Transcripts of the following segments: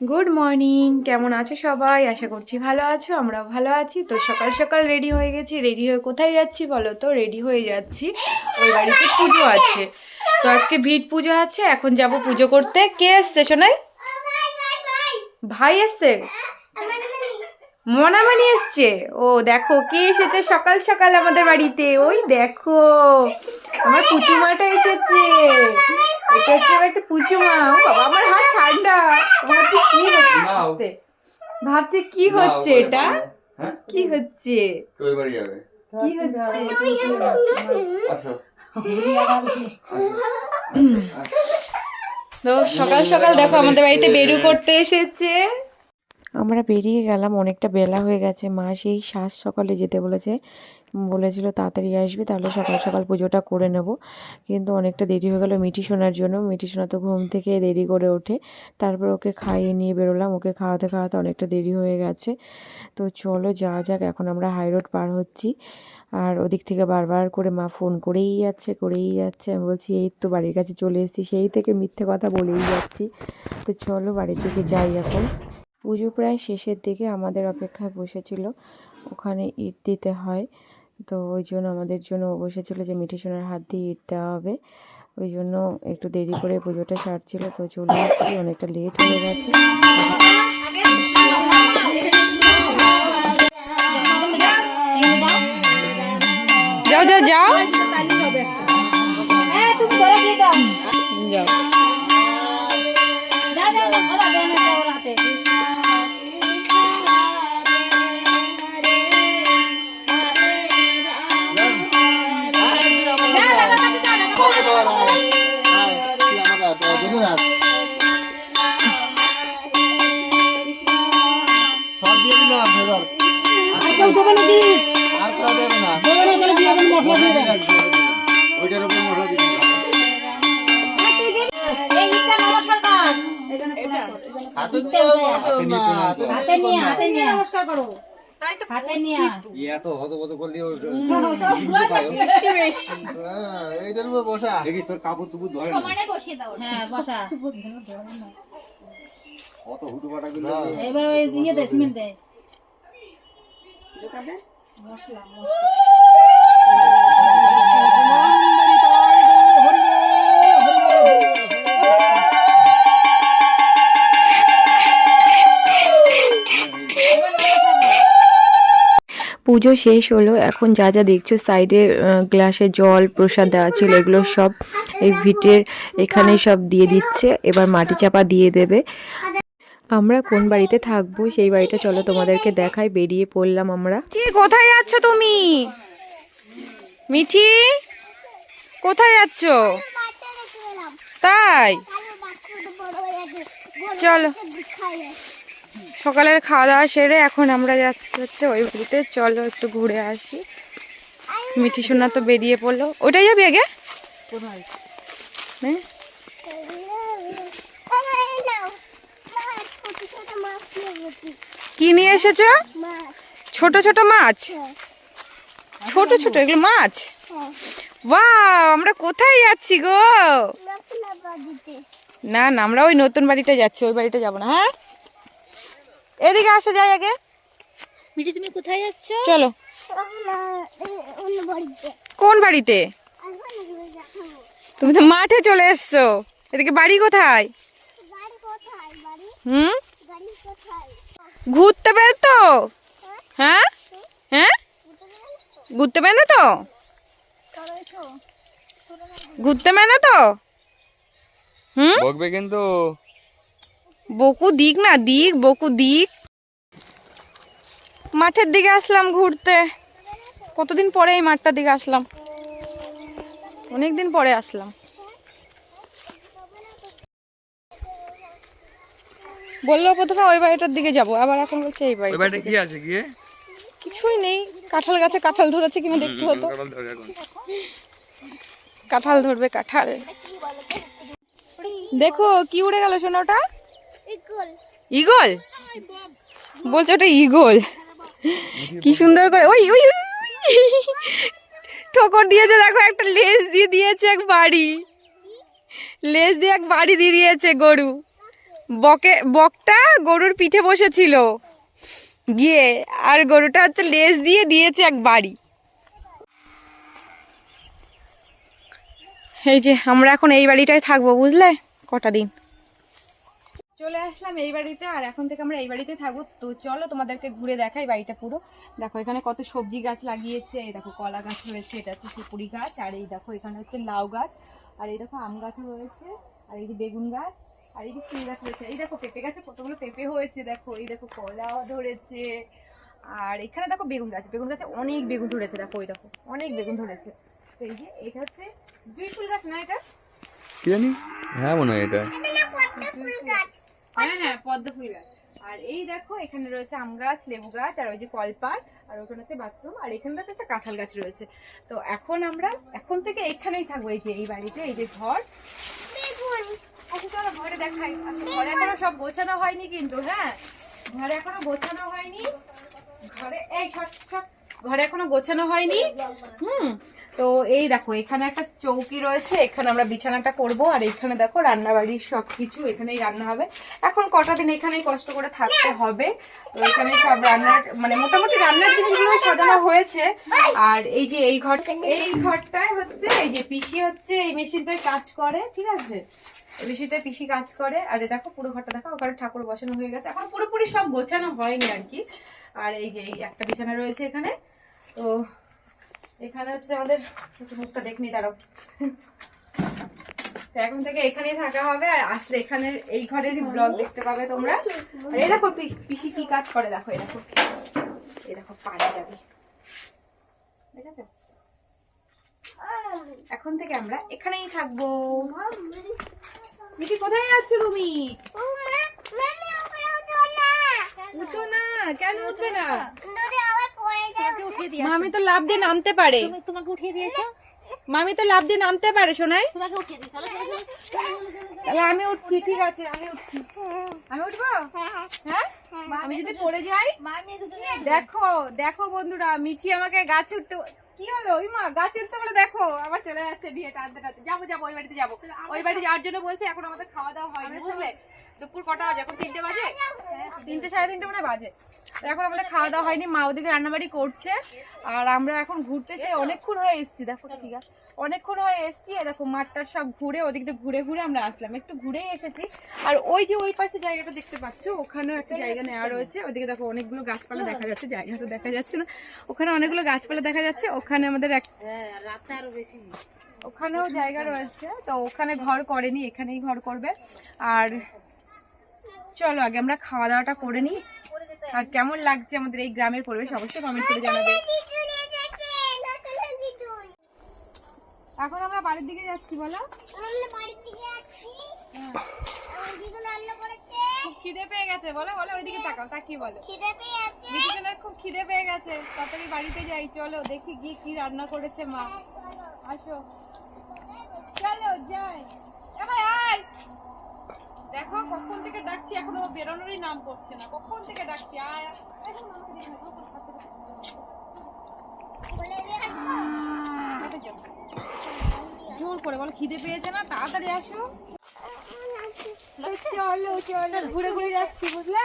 Good morning কেমন আছো সবাই? আশা করছি ভালো আছো, আমরাও ভালো আছি। তো সকাল সকাল রেডি হয়ে গেছি। রেডি হয়ে কোথায় যাচ্ছি বলো তো? রেডি হয়ে যাচ্ছি। ওই বাড়িতে পুজো আছে। তো আজকে ভিড় পুজো আছে, এখন যাব পুজো করতে। কে এসছে শোনাই ভাই এসছে? মনামানি এসছে। ও দেখো, কে এসেছে সকাল সকাল আমাদের বাড়িতে? ওই দেখো। আমার পুচুমাটা এসেছে। এটা হচ্ছে আমার একটা পুচুমা। বাবা আমার হাত ঠান্ডা। ভাবছি কি হচ্ছে ভাবছে কি হচ্ছে এটা? হ্যাঁ? কি হচ্ছে? ওই বাড়ি যাবে। কি হচ্ছে? আসো। তো সকাল সকাল দেখো আমাদের বাড়িতে বেরু করতে এসেছে। আমরা বেরিয়ে গেলাম অনেকটা বেলা হয়ে গেছে। মা সেই সাজ সকালে যেতে বলেছে। বলেছিল তাড়াতাড়ি আসবে, তাহলে সকাল সকাল পুজোটা করে নেব। কিন্তু অনেকটা দেরি হয়ে গেল মিঠি শোনার জন্য। মিঠি শোনা তো ঘুম থেকে দেরি করে ওঠে। তারপর ওকে খাইয়ে নিয়ে বেরোলাম। ওকে খাওয়াতে খাওয়াতে অনেকটা দেরি হয়ে গেছে। তো চলো যাওয়া যাক, এখন আমরা হাই রোড পার হচ্ছি। আর ওদিক থেকে বারবার করে মা ফোন করেই যাচ্ছে করেই যাচ্ছে। আমি বলছি, এই তো বাড়ির কাছে চলে এসেছি, সেই থেকে মিথ্যে কথা বলেই যাচ্ছি। তো চলো বাড়ির দিকে যাই এখন। পুজো প্রায় শেষের দিকে আমাদের অপেক্ষায় বসেছিল। ওখানে ইট দিতে হয়। তো ওই জন্য আমাদের জন্য বসেছিল যে মিঠে সোনার হাত দিয়ে ঈদ দেওয়া হবে। ওই জন্য একটু দেরি করে পুজোটা সারছিল, তো চলে এসেছি অনেকটা লেট হয়ে গেছে। আর দেবে না উপর মশলা দিয়ে বসাও না, দিয়ে ইয়ে এত হত হত করলি ও হ্যাঁ, উপর বসা দেখিস তোর কাপড় তুপুর ধরে না হ্যাঁ বসা অত হুটু পাটা এবার ওই ইয়ে দে সিমেন্ট পুজো শেষ হলো, এখন যা যা দেখছ, সাইডে গ্লাসে জল, প্রসাদ দেওয়া ছিল, এগুলো সব এই ভিটের এখানে সব দিয়ে দিচ্ছে, এবার মাটি চাপা দিয়ে দেবে। আমরা কোন বাড়িতে থাকব সেই বাড়িটা চলো তোমাদেরকে দেখাই বেরিয়ে পড়লাম আমরা। কোথায় যাচ্ছ তুমি? মিঠি কোথায় যাচ্ছ? তাই? চলো। সকালের খাওয়া দাওয়া সেরে এখন আমরা যাচ্ছি হচ্ছে ওই বাড়িতে। চলো একটু ঘুরে আসি। মিঠি সোনা তো বেরিয়ে পড়ল। ওইটাই যাবি আগে? হ্যাঁ? কি নিয়ে এসেছ? ছোট ছোট মাছ? ছোট ছোট এগুলো মাছ? বাহ আমরা কোথায় যাচ্ছি গো? না না আমরা ওই নতুন বাড়িটা যাচ্ছি ওই বাড়িটা যাব না হ্যাঁ? এদিকে আসো যাই আগে। মিটি তুমি কোথায় যাচ্ছ? চলো। কোন বাড়িতে? তুমি তো মাঠে চলে এসছো। এদিকে বাড়ি কোথায়? হুম? ঘুরতে পেরে তো হ্যাঁ? হ্যাঁ? ঘুরতে পেরে তো? ঘুরতে পেরে তো? হুম? বকবে কিন্তু। বকু দিক না দিক বকু দিক। মাঠের দিকে আসলাম ঘুরতে। কতদিন পরে এই মাঠটার দিকে আসলাম? অনেক দিন পরে আসলাম। বলল প্রথমে ওই বাড়িটার দিকে যাব আবার এখন বলছে এই বাড়ি ওই বাড়িতে কি আছে গিয়ে? কিছুই নেই কাঁঠাল গাছে কাঁঠাল ধরেছে কিনা দেখতে হতো কাঁঠাল ধরবে কাঁঠাল। দেখো কি উড়ে গেল শোনো ওটা? ইগল? বলছে ওটা ইগল। কি সুন্দর করে ওই ওই ওই, ওই। ঠোকর দিয়েছে দেখো একটা লেজ দিয়ে দিয়েছে এক বাড়ি। লেজ দিয়ে এক বাড়ি দিয়ে দিয়েছে গরু। বকে, বকটা গরুর পিঠে বসেছিল। গিয়ে আর গরুটা হচ্ছে লেজ দিয়ে দিয়েছে এক বাড়ি। এই যে আমরা এখন এই বাড়িটায় থাকব, বুঝলে? কটা দিন। চলে আসলাম এই বাড়িতে, আর এখন থেকে আমরা এই বাড়িতে থাকব। তো চলো তোমাদেরকে ঘুরে দেখাই বাড়িটা পুরো। দেখো, এখানে কত সবজি গাছ লাগিয়েছে। এই দেখো, কলা গাছ রয়েছে, এটা হচ্ছে সুপুরি গাছ। আর এই দেখো, এখানে হচ্ছে লাউ গাছ। আর এই দেখো, আম গাছও রয়েছে। আর এই যে বেগুন গাছ। আর এই যে ফুল গাছ রয়েছে এই দেখো পেঁপে গাছে কতগুলো পেঁপে হয়েছে দেখো। এই দেখো কলাও ধরেছে। আর এখানে দেখো বেগুন গাছ। বেগুন গাছে অনেক বেগুন ধরেছে দেখো ওই দেখো। অনেক বেগুন ধরেছে। তো এই যে এটা হচ্ছে জুই ফুল গাছ না এটা? কি জানি? হ্যাঁ মনে হয় এটা। হ্যাঁ হ্যাঁ পদ্ম ফুল গাছ। আর এই দেখো এখানে রয়েছে আম গাছ লেবু গাছ আর ওই যে কলপার আর ওখানে হচ্ছে বাথরুম আর এখানটাতে একটা কাঁঠাল গাছ রয়েছে। তো এখন আমরা এখন থেকে এখানেই থাকব। এই যে এই বাড়িতে এই যে ঘর। আচ্ছা চলো ঘরে দেখাই। আচ্ছা, ঘরে এখনও সব গোছানো হয়নি কিন্তু হ্যাঁ? ঘরে এখনও গোছানো হয়নি। ঘরে এই ঘরে এখনও গোছানো হয়নি। হুম। তো এই দেখো, এখানে একটা চৌকি রয়েছে, এখানে আমরা বিছানাটা করব, আর এখানে দেখো রান্নাবাড়ির সব কিছু এখানেই রান্না হবে। এখন কটা দিন এখানেই কষ্ট করে থাকতে হবে। তো এখানে সব রান্নার মানে মোটামুটি রান্নার জিনিসগুলো সাজানো হয়েছে, আর এই যে এই ঘর, এই ঘরটায় হচ্ছে, এই যে পিসি হচ্ছে, এই মেশিনটায় কাজ করে, ঠিক আছে? মেশিনটায় পিসি কাজ করে, আর এই দেখো পুরো ঘরটা, দেখো ওখানে ঠাকুর বসানো হয়ে গেছে। এখন পুরোপুরি সব গোছানো হয়নি আর কি। আর এই যে একটা বিছানা রয়েছে এখানে। তো এখানে হচ্ছে আমাদের মুখটা দেখনি দাঁড়াও। তো এখন থেকে এখানেই থাকা হবে আর আসলে এখানে এই ঘরেরই ব্লগ দেখতে পাবে তোমরা। আর এই দেখো পিসি কি কাজ করে দেখো এই দেখো। এই দেখো পাড়ে যাবে দেখেছ? এখন থেকে আমরা এখানেই থাকব। মিঠি কোথায় যাচ্ছ তুমি? উঠো না। কেন উঠবে না। মামি তো লাভ দিয়ে নামতে পারে। তোমাকে উঠিয়ে দিয়েছ? মামি তো লাভ দিয়ে নামতে পারে শোনাই তোমাকে উঠিয়ে দিই চলো চলো, চলো। তাহলে আমি উঠছি ঠিক আছে আমি উঠছি। আমি উঠবো? হ্যাঁ? আমি যদি পড়ে যাই দেখো দেখো বন্ধুরা মিঠি আমাকে গাছে উঠতে কি হলো? ওই মা গাছে উঠতে বলে দেখো আবার চলে যাচ্ছে বিয়ে টানতে টানতে। যাব যাব ওই বাড়িতে যাব। ওই বাড়ি যাওয়ার জন্য বলছে এখন আমাদের খাওয়া দাওয়া হয়নি বুঝলে? দুপুর কটা বাজে এখন তিনটে বাজে? তিনটে সাড়ে তিনটে মানে বাজে। এখন আমাদের খাওয়া দাওয়া হয়নি মা ওদিকে রান্নাবাড়ি করছে। আর আমরা এখন ঘুরতে সে অনেকক্ষণ হয়ে এসেছি দেখো ঠিক আছে। অনেকক্ষণ হয়ে এসেছি দেখো মাঠটা সব ঘুরে ওদিক দিয়ে ঘুরে ঘুরে আমরা আসলাম। একটু ঘুরেই এসেছি। আর ওই যে ওই পাশে জায়গাটা দেখতে পাচ্ছ ওখানেও একটা জায়গা নেওয়া রয়েছে। ওদিকে দেখো অনেকগুলো গাছপালা দেখা যাচ্ছে জায়গা তো দেখা যাচ্ছে না। ওখানে অনেকগুলো গাছপালা দেখা যাচ্ছে ওখানে আমাদের এক হ্যাঁ রাতে আরও বেশি ওখানেও জায়গা রয়েছে তো ওখানে ঘর করেনি এখানেই ঘর করবে। আর চলো আগে আমরা খাওয়া দাওয়াটা করে নিই। আর কেমন লাগছে আমাদের এই গ্রামের পরিবেশ, অবশ্যই কমেন্ট করে জানাবে। এখন আমরা বাড়ির দিকে যাচ্ছি, বলো। খিদে পেয়ে গেছে, বলো বলো, ওইদিকে তাকাও, তাকিয়ে বলো। মিঠুনের খুব খিদে পেয়ে গেছে, তাড়াতাড়ি বাড়িতে যাই, চলো, দেখি গিয়ে কি রান্না করেছে মা। আসো। চলো, যাই। এ ভাই, আয়। দেখো ডাকছি এখনও বেরোনোরই নাম করছে না। কখন থেকে ডাকছি? আয়। এখন। জোর করে বলো খিদে পেয়েছে না? তাড়াতাড়ি আসো। চলো চলো ঘুরে ঘুরে যাচ্ছি বুঝলে?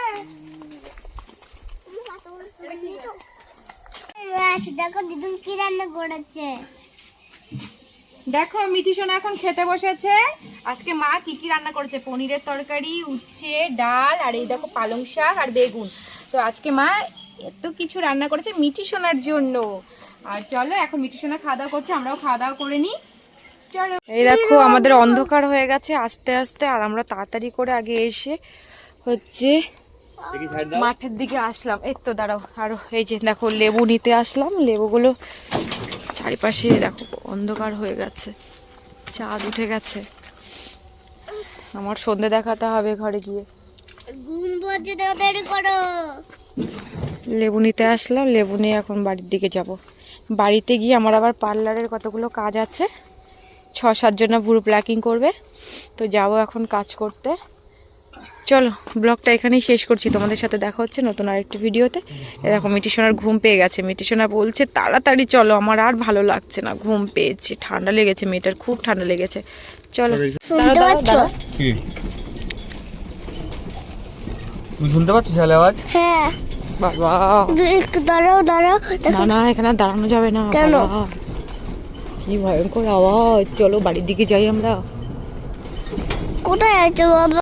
দেখো দিদুন কি রান্না করেছে। দেখো মিঠি সোনা এখন খেতে বসেছে। আজকে মা কি কি রান্না করেছে? পনিরের তরকারি উচ্ছে ডাল আর এই দেখো পালং শাক আর বেগুন। তো আজকে মা এত কিছু রান্না করেছে মিঠি সোনার জন্য। আর চলো এখন মিঠি সোনা খাওয়া দাওয়া করছে আমরাও খাওয়া দাওয়া করে নিই। চলো। এই দেখো আমাদের অন্ধকার হয়ে গেছে আস্তে আস্তে আর আমরা তাড়াতাড়ি করে আগে এসে হচ্ছে মাঠের দিকে আসলাম। এই তো দাঁড়াও আরও এই যে দেখো লেবু নিতে আসলাম। লেবুগুলো চারিপাশে দেখো অন্ধকার হয়ে গেছে চাঁদ উঠে গেছে। আমার সন্ধে দেখাতে হবে ঘরে গিয়ে। লেবু নিতে আসলাম লেবু নিয়ে এখন বাড়ির দিকে যাব। বাড়িতে গিয়ে আমার আবার পার্লারের কতগুলো কাজ আছে ছ সাতজনা ভুরু প্ল্যাকিং করবে। তো যাব এখন কাজ করতে। চলো ব্লগটা এখানেই শেষ করছি। তোমাদের সাথে দেখা হচ্ছে নতুন আরেকটি ভিডিওতে। দেখো মিটি সোনার ঘুম পেয়ে গেছে। মিটি সোনা বলছে তাড়াতাড়ি চলো আমার আর ভালো লাগছে না ঘুম পেয়েছে ঠান্ডা লেগেছে মেয়েটার খুব ঠান্ডা লেগেছে। চলো শুনতে পাচ্ছিস শালে আওয়াজ? হ্যাঁ। বাবা। একটু দাঁড়াও দাঁড়াও না না এখানে দাঁড়ানো যাবে না কেন? কি ভয়ঙ্কর আওয়াজ। চলো বাড়ির দিকে যাই আমরা। কোথায় আছো বাবা?